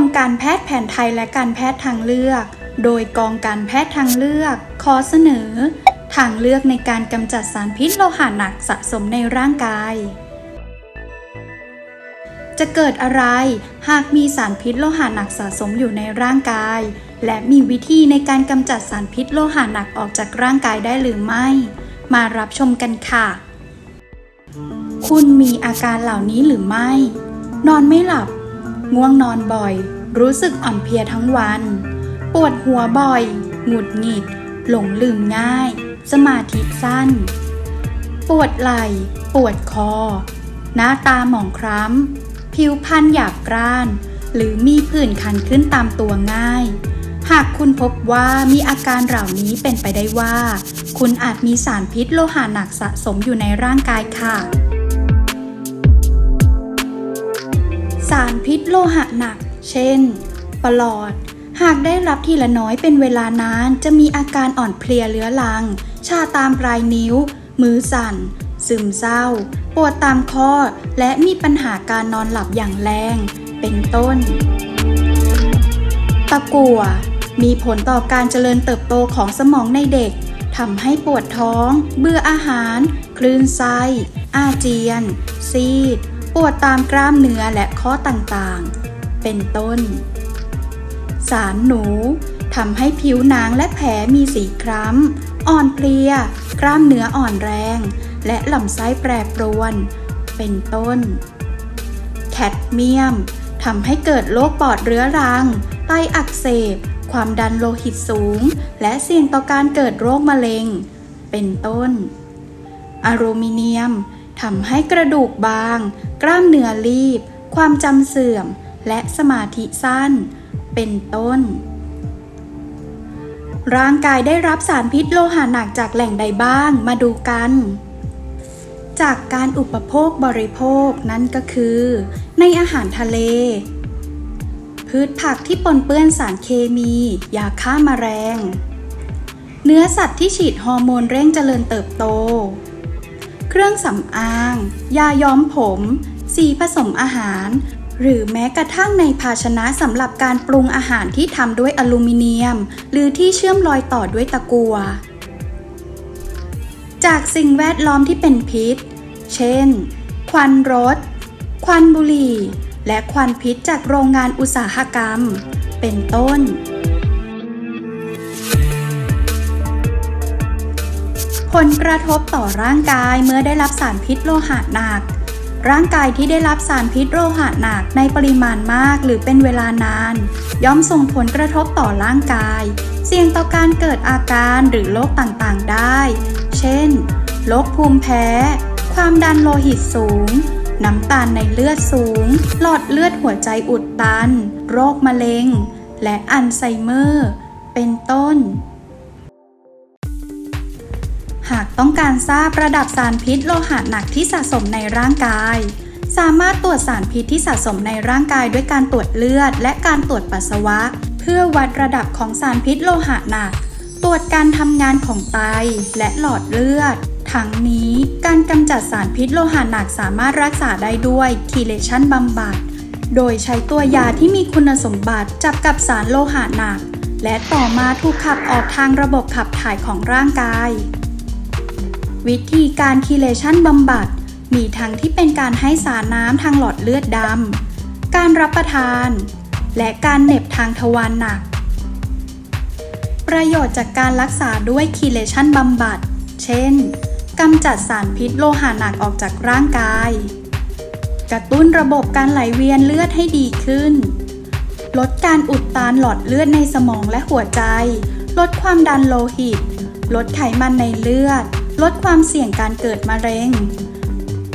มการแพทย์แผนไทยและการแพทย์ทางเลือก โดยกองการแพทย์ทางเลือกขอเสนอ ทางเลือกในการกำจัดสารพิษโลหะหนักสะสมในร่างกาย จะเกิดอะไร หากมีสารพิษโลหะหนักสะสมอยู่ในร่างกาย และมีวิธีในการกำจัดสารพิษโลหะหนักออกจากร่างกายได้หรือไม่ มารับชมกันค่ะ คุณมีอาการเหล่านี้หรือไม่ นอนไม่หลับ ง่วงนอนบ่อย รู้สึกอ่อนเพลียทั้งวัน ปวดหัวบ่อย หงุดหงิด หลงลืมง่าย สมาธิสั้น ปวดไหล่ ปวดคอ หน้าตาหมองคล้ำ ผิวพรรณหยาบกร้าน หรือมีผื่นคันขึ้นตามตัวง่าย หากคุณพบว่ามีอาการเหล่านี้เป็นไปได้ว่า คุณอาจมีสารพิษโลหะหนักสะสมอยู่ในร่างกายค่ะารพิษโลหะหนัก เช่น ปลอด หากได้รับทีละน้อยเป็นเวลานาน จะมีอาการอ่อนเพลียเรื้อรัง ชาตามปลายนิ้ว มือสั่น ซึมเศร้า ปวดตามข้อ และมีปัญหาการนอนหลับอย่างแรง เป็นต้น ตะกั่ว มีผลต่อการเจริญเติบโตของสมองในเด็กทำให้ปวดท้อง เบื่ออาหาร คลื่นไส้ อาเจียน ซีด ปวดตามกล้ามเนื้อและข้อต่างๆ เป็นต้น สารหนูทำให้ผิวหนังและแผลมีสีคล้ำ อ่อนเพลีย กล้ามเนื้ออ่อนแรง และลำไส้แปรปรวน เป็นต้น แคดเมียมทำให้เกิดโรคปอดเรื้อรัง ไตอักเสบ ความดันโลหิตสูง และเสี่ยงต่อการเกิดโรคมะเร็ง เป็นต้น อลูมิเนียม ทำให้กระดูกบาง กล้ามเนื้อรีบ ความจำเสื่อม และสมาธิสั้น เป็นต้น ร่างกายได้รับสารพิษโลหะหนักจากแหล่งใดบ้างมาดูกัน จากการอุปโภคบริโภคนั่นก็คือ ในอาหารทะเล พืชผักที่ปนเปื้อนสารเคมี ยาฆ่ามาแมลงเนื้อสัตว์ที่ฉีดฮอร์โมนเร่งเจริญเติบโต เครื่องสำอาง ยาย้อมผม สีผสมอาหาร หรือแม้กระทั่งในภาชนะสำหรับการปรุงอาหารที่ทำด้วยอลูมิเนียม หรือที่เชื่อมรอยต่อด้วยตะกัว จากสิ่งแวดล้อมที่เป็นพิษ เช่น ควันรถ ควันบุหรี่ และควันพิษจากโรงงานอุตสาหกรรม เป็นต้น ผลกระทบต่อร่างกายเมื่อได้รับสารพิษโลหะหนัก ร่างกายที่ได้รับสารพิษโลหะหนักในปริมาณมากหรือเป็นเวลานาน ย่อมส่งผลกระทบต่อร่างกาย เสี่ยงต่อการเกิดอาการหรือโรคต่างๆได้ เช่นโรคภูมิแพ้ ความดันโลหิตสูง น้ำตาลในเลือดสูง หลอดเลือดหัวใจอุดตัน โรคมะเร็ง และอัลไซเมอร์ เป็นต้น หากต้องการทราบระดับสารพิษโลหะหนักที่สะสมในร่างกาย สามารถตรวจสารพิษที่สะสมในร่างกายด้วยการตรวจเลือด และการตรวจปัสสาวะ เพื่อวัดระดับของสารพิษโลหะหนัก ตรวจการทำงานของไตและหลอดเลือด ทั้งนี้การกำจัดสารพิษโลหะหนักสามารถรักษาได้ด้วยคีเลชันบำบัด โดยใช้ตัวยาที่มีคุณสมบัติจับกับสารโลหะหนัก และต่อมาถูกขับออกทางระบบขับถ่ายของร่างกาย วิธีการคีเลชันบำบัด มีทั้งที่เป็นการให้สารน้ำทางหลอดเลือดดำ การรับประทาน และการเหน็บทางทวารหนัก ประโยชน์จากการรักษาด้วยคีเลชันบำบัด เช่นกำจัดสารพิษโลหะหนักออกจากร่างกาย กระตุ้นระบบการไหลเวียนเลือดให้ดีขึ้น ลดการอุดตันหลอดเลือดในสมองและหัวใจ ลดความดันโลหิต ลดไขมันในเลือด ลดความเสี่ยงการเกิดมะเร็ง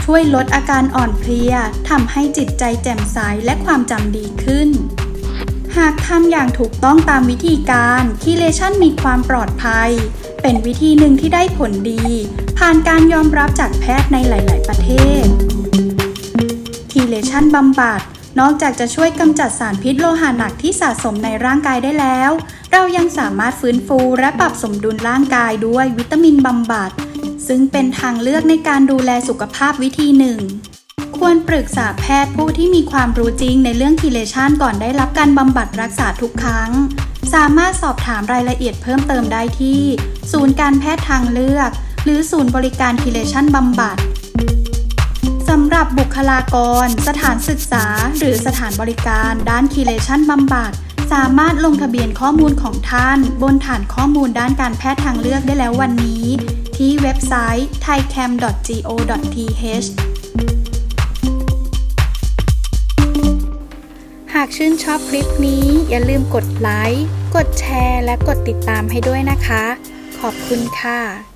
ช่วยลดอาการอ่อนเพลียทำให้จิตใจแจ่มใสและความจำดีขึ้น หากทำอย่างถูกต้องตามวิธีการคีเลชันมีความปลอดภัย เป็นวิธีหนึ่งที่ได้ผลดี ผ่านการยอมรับจากแพทย์ในหลาย ๆ ประเทศคีเลชันบำบัดนอกจากจะช่วยกำจัดสารพิษโลหะหนักที่สะสมในร่างกายได้แล้ว เรายังสามารถฟื้นฟูและปรับสมดุลร่างกายด้วยวิตามินบำบัด ซึ่งเป็นทางเลือกในการดูแลสุขภาพวิธีหนึ่ง ควรปรึกษาแพทย์ผู้ที่มีความรู้จริงในเรื่องคีเลชันก่อนได้รับการบำบัดรักษาทุกครั้ง สามารถสอบถามรายละเอียดเพิ่มเติมได้ที่ ศูนย์การแพทย์ทางเลือก หรือศูนย์บริการคีเลชันบำบัดสำหรับบุคลากร สถานศึกษา หรือสถานบริการด้านคีเลชันบำบัดสามารถลงทะเบียนข้อมูลของท่าน บนฐานข้อมูลด้านการแพทย์ทางเลือกได้แล้ววันนี้ ที่เว็บไซต์ thaicam.go.th หากชื่นชอบคลิปนี้อย่าลืมกดไลค์ กดแชร์ และกดติดตามให้ด้วยนะคะ ขอบคุณค่ะ